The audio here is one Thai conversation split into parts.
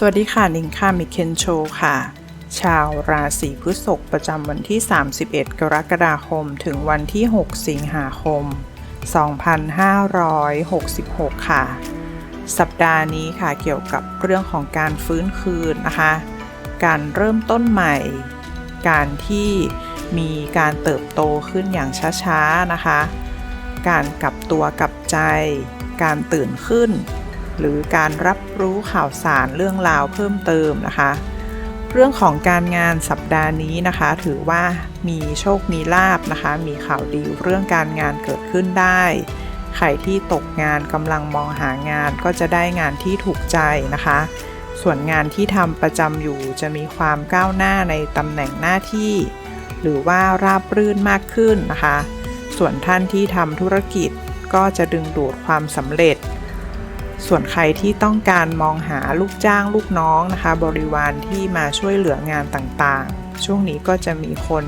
สวัสดีค่ะนิงค่ะมิเคนโชค่ะ ชาวราศีพฤษภประจำวันที่ 31 กรกฎาคม ถึงวันที่ 6 สิงหาคม 2566 ค่ะ สัปดาห์นี้ค่ะเกี่ยวกับเรื่องของการฟื้นคืนนะคะ การเริ่มต้นใหม่ การที่มีการเติบโตขึ้นอย่างช้าๆนะคะ การกลับตัวกลับใจ การตื่นขึ้น หรือการรับรู้ข่าวสารเรื่องราวเพิ่มเติมนะคะ เรื่องของการงานสัปดาห์นี้นะคะ ถือว่ามีโชคมีลาบนะคะ มีข่าวดีเรื่องการงานเกิดขึ้นได้ ใครที่ตกงานกำลังมองหางานก็จะได้งานที่ถูกใจนะคะ ส่วนงานที่ทำประจำอยู่จะมีความก้าวหน้าในตำแหน่งหน้าที่ หรือว่าราบรื่นมากขึ้นนะคะ ส่วนท่านที่ทำธุรกิจก็จะดึงดูดความสำเร็จ ส่วนใครที่ต้องการมองหาลูกจ้างลูกน้องนะคะ บริวารที่มาช่วยเหลืองานต่างๆ ช่วงนี้ก็จะมีคน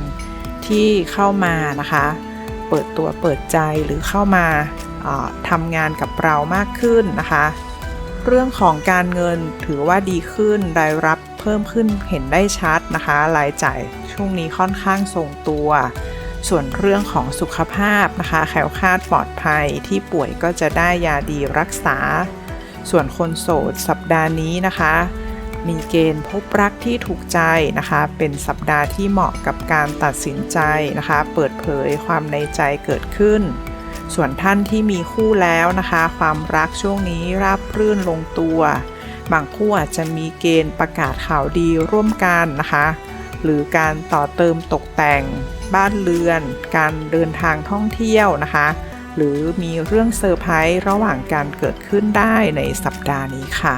ที่เข้ามานะคะ เปิดตัวเปิดใจหรือเข้ามาทำงานกับเรามากขึ้นนะคะ เรื่องของการเงินถือว่าดีขึ้นรายรับเพิ่มขึ้นเห็นได้ชัดนะคะ รายจ่ายช่วงนี้ค่อนข้างทรงตัว ส่วนเรื่องของสุขภาพนะคะแคล้วคาดปลอดภัยที่ป่วยก็จะได้ยาดีรักษา ส่วนคนโสดสัปดาห์นี้นะคะ มีเกณฑ์พบรักที่ถูกใจนะคะ เป็นสัปดาห์ที่เหมาะกับการตัดสินใจนะคะ เปิดเผยความในใจเกิดขึ้น ส่วนท่านที่มีคู่แล้วนะคะ ความรักช่วงนี้ราบรื่นลงตัว บางคู่อาจจะมีเกณฑ์ประกาศข่าวดีร่วมกันนะคะ หรือการต่อเติมตกแต่ง บ้านเรือน การเดินทางท่องเที่ยวนะคะ หรือมีเรื่องเซอร์ไพรส์ระหว่างการเกิดขึ้นได้ในสัปดาห์นี้ค่ะ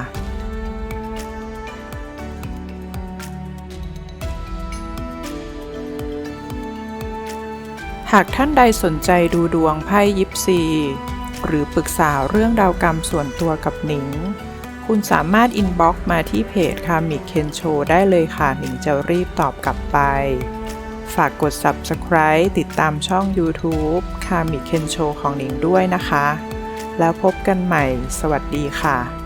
หากท่านใดสนใจดูดวงไพ่ยิปซี หรือปรึกษาเรื่องดาวกรรมส่วนตัวกับหนิง คุณสามารถอินบ็อกซ์มาที่เพจคามิเคนโชได้เลยค่ะหนิงจะรีบตอบกลับไป ฝากกด Subscribe ติดตามช่อง YouTube คามิเคนโชของหนิงด้วยนะคะ แล้วพบกันใหม่ สวัสดีค่ะ